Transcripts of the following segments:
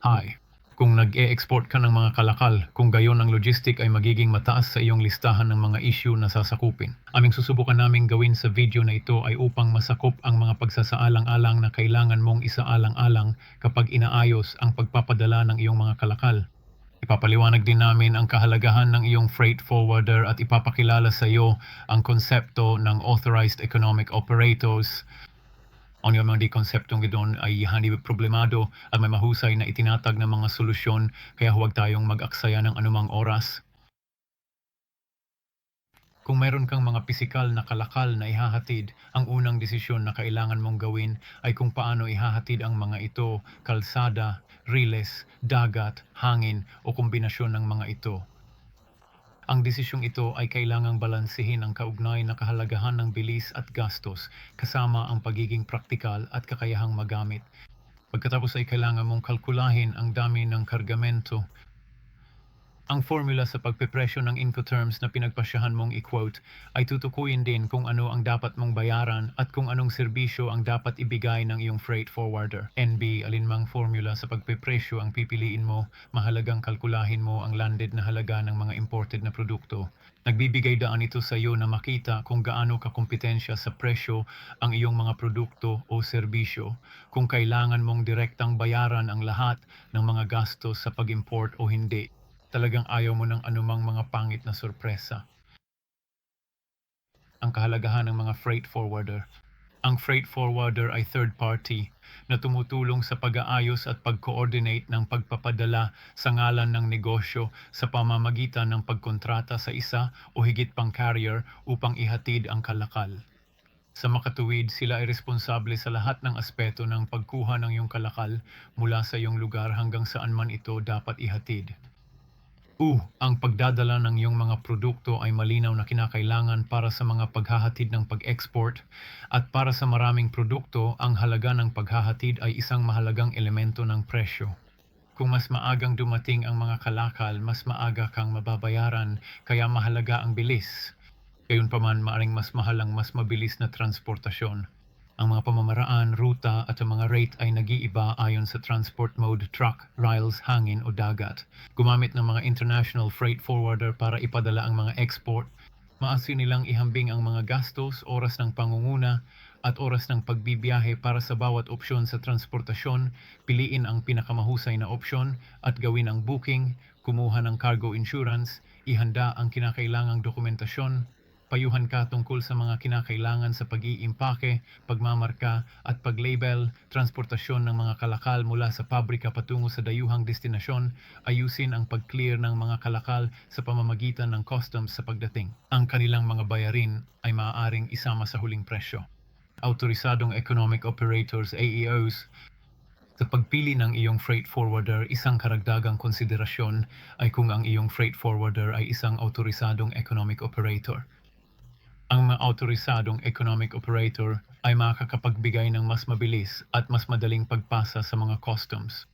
Hi. Kung nag-e-export ka ng mga kalakal, kung gayon ang logistic ay magiging mataas sa iyong listahan ng mga issue na sasakupin. Aming susubukan naming gawin sa video na ito ay upang masakop ang mga pagsasaalang-alang na kailangan mong isaalang-alang kapag inaayos ang pagpapadala ng iyong mga kalakal. Ipapaliwanag din namin ang kahalagahan ng iyong freight forwarder at ipapakilala sa iyo ang konsepto ng authorized economic operators ang yung mga di konseptong gidon ay hindi problemado at may mahusay na itinatag ng mga solusyon kaya huwag tayong mag-aksaya ng anumang oras. Kung mayroon kang mga pisikal na kalakal na ihahatid, ang unang desisyon na kailangan mong gawin ay kung paano ihahatid ang mga ito, kalsada, riles, dagat, hangin o kombinasyon ng mga ito. Ang desisyong ito ay kailangang balansehin ang kaugnay na kahalagahan ng bilis at gastos kasama ang pagiging praktikal at kakayahang magamit. Pagkatapos ay kailangan mong kalkulahin ang dami ng kargamento. Ang formula sa pagpepresyo ng Incoterms na pinagpasyahan mong i-quote ay tutukuyin din kung ano ang dapat mong bayaran at kung anong serbisyo ang dapat ibigay ng iyong freight forwarder. NB, alinmang formula sa pagpepresyo ang pipiliin mo, mahalagang kalkulahin mo ang landed na halaga ng mga imported na produkto. Nagbibigay daan ito sa iyo na makita kung gaano kakompetensya sa presyo ang iyong mga produkto o serbisyo, kung kailangan mong direktang bayaran ang lahat ng mga gastos sa pag-import o hindi talagang ayaw mo ng anumang mga pangit na sorpresa. Ang kahalagahan ng mga freight forwarder. Ang freight forwarder ay third party na tumutulong sa pag-aayos at pag-coordinate ng pagpapadala sa ngalan ng negosyo sa pamamagitan ng pagkontrata sa isa o higit pang carrier upang ihatid ang kalakal. Sa makatuwid, sila ay responsable sa lahat ng aspeto ng pagkuha ng iyong kalakal mula sa iyong lugar hanggang saan man ito dapat ihatid. Uh, ang pagdadala ng iyong mga produkto ay malinaw na kinakailangan para sa mga paghahatid ng pag-export at para sa maraming produkto, ang halaga ng paghahatid ay isang mahalagang elemento ng presyo. Kung mas maagang dumating ang mga kalakal, mas maaga kang mababayaran, kaya mahalaga ang bilis. Gayunpaman, maaring mas mahal ang mas mabilis na transportasyon. Ang mga pamamaraan, ruta at ang mga rate ay nag-iiba ayon sa transport mode, truck, rails, hangin o dagat. Gumamit ng mga international freight forwarder para ipadala ang mga export. Maasin nilang ihambing ang mga gastos, oras ng pangunguna at oras ng pagbibiyahe para sa bawat opsyon sa transportasyon, piliin ang pinakamahusay na opsyon at gawin ang booking, kumuha ng cargo insurance, ihanda ang kinakailangang dokumentasyon, payuhan ka tungkol sa mga kinakailangan sa pag-iimpake, pagmamarka at paglabel, transportasyon ng mga kalakal mula sa pabrika patungo sa dayuhang destinasyon, ayusin ang pag-clear ng mga kalakal sa pamamagitan ng customs sa pagdating. Ang kanilang mga bayarin ay maaaring isama sa huling presyo. Autorisadong Economic Operators AEOs sa pagpili ng iyong freight forwarder, isang karagdagang konsiderasyon ay kung ang iyong freight forwarder ay isang autorisadong economic operator ang mga autorisadong economic operator ay makakapagbigay ng mas mabilis at mas madaling pagpasa sa mga customs.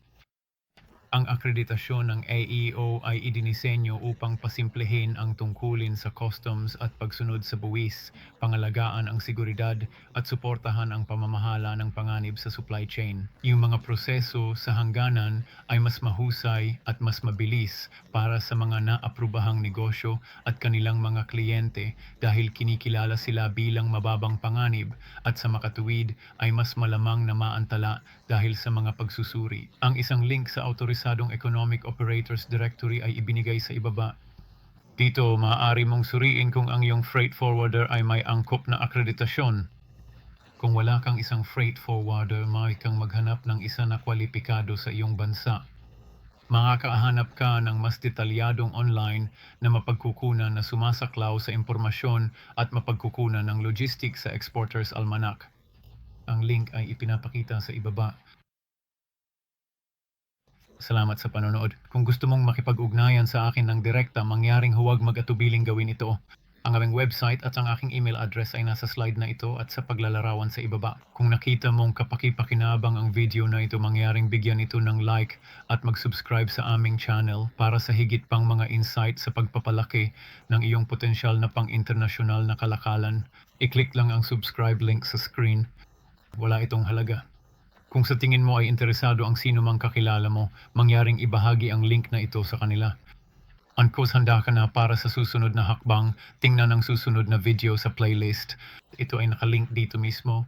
Ang akreditasyon ng AEO ay idinisenyo upang pasimplehin ang tungkulin sa customs at pagsunod sa buwis, pangalagaan ang seguridad at suportahan ang pamamahala ng panganib sa supply chain. Yung mga proseso sa hangganan ay mas mahusay at mas mabilis para sa mga naaprubahang negosyo at kanilang mga kliyente dahil kinikilala sila bilang mababang panganib at sa makatuwid ay mas malamang na maantala dahil sa mga pagsusuri. Ang isang link sa autorisadong Economic Operators Directory ay ibinigay sa ibaba. Dito, maaari mong suriin kung ang iyong freight forwarder ay may angkop na akreditasyon. Kung wala kang isang freight forwarder, maaari kang maghanap ng isa na kwalipikado sa iyong bansa. Makakahanap ka ng mas detalyadong online na mapagkukunan na sumasaklaw sa impormasyon at mapagkukunan ng logistics sa Exporters Almanac. Ang link ay ipinapakita sa ibaba. Salamat sa panonood. Kung gusto mong makipag-ugnayan sa akin ng direkta, mangyaring huwag mag-atubiling gawin ito. Ang aming website at ang aking email address ay nasa slide na ito at sa paglalarawan sa ibaba. Kung nakita mong kapakipakinabang ang video na ito, mangyaring bigyan ito ng like at mag-subscribe sa aming channel para sa higit pang mga insight sa pagpapalaki ng iyong potensyal na pang-internasyonal na kalakalan. I-click lang ang subscribe link sa screen. Wala itong halaga. Kung sa tingin mo ay interesado ang sino mang kakilala mo, mangyaring ibahagi ang link na ito sa kanila. Uncos handa ka na para sa susunod na hakbang, tingnan ang susunod na video sa playlist. Ito ay nakalink dito mismo.